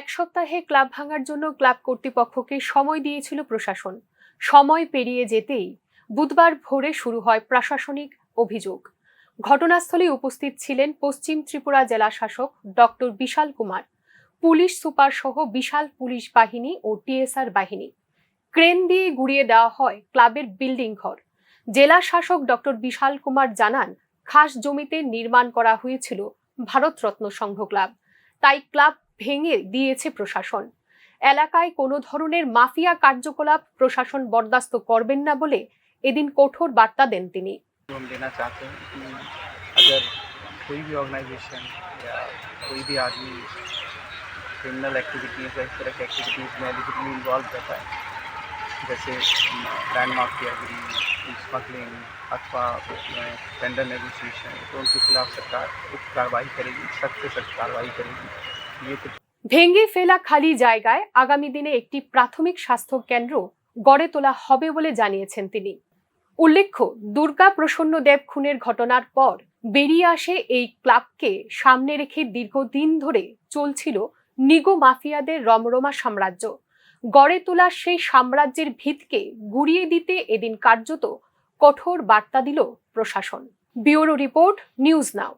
এক সপ্তাহে ক্লাব ভাঙার জন্য ক্লাব কর্তৃপক্ষকে সময় দিয়েছিল প্রশাসন। সময় পেরিয়ে যেতেই বুধবার ভোরে শুরু হয় প্রশাসনিক অভিযোগ। ঘটনাস্থলে উপস্থিত ছিলেন পশ্চিম ত্রিপুরা জেলা শাসক doctor Bishal Kumar, police super সহ বিশাল পুলিশ বাহিনী ও টিএসআর বাহিনী। ক্রেন দিয়ে গুড়িয়ে দেওয়া হয় ক্লাবের বিল্ডিং ঘর। জেলা শাসক ডক্টর বিশাল কুমার জানান, খাস জমিতে নির্মাণ করা হয়েছিল ভারতরত্ন সংঘ ক্লাব। তাই ক্লাব ভেঙে দিয়েছে প্রশাসন এলাকায় কোনো ধরনের মাফিয়া কার্যকলাপ প্রশাসন বরদাস্ত করবেন না বলে এদিন কঠোর বার্তা দেন তিনি हम देना चाहते हैं कि अगर कोई भी ऑर्गेनाइजेशन या कोई भी आदमी क्रिमिनल एक्टिविटीज़ या इस तरह की एक्टिविटीज़ में एलिजिबली इन्वॉल्व रहता है जैसे लैंड माफियागिरी स्मगलिंग अथवा टेंडर नेगोशिएशन तो उनके खिलाफ सरकार उच्च कार्रवाई करेगी सख्त से सख्त कार्रवाई करेगी ये कुछ ভেঙে ফেলা খালি জায়গায় আগামী দিনে একটি প্রাথমিক স্বাস্থ্য কেন্দ্র গড়ে তোলা হবে বলে জানিয়েছেন তিনি। উল্লেখ্য, দুর্গা প্রসন্ন দেব খুনের ঘটনার পর বেরিয়ে আসে এই ক্লাবকে সামনে রেখে দীর্ঘদিন ধরে চলছিল নিগো মাফিয়াদের রমরমা সাম্রাজ্য। গড়ে তোলা সেই সাম্রাজ্যের ভিতকে গুড়িয়ে দিতে এদিন কার্যত কঠোর বার্তা দিল প্রশাসন। Bureau report, News Now.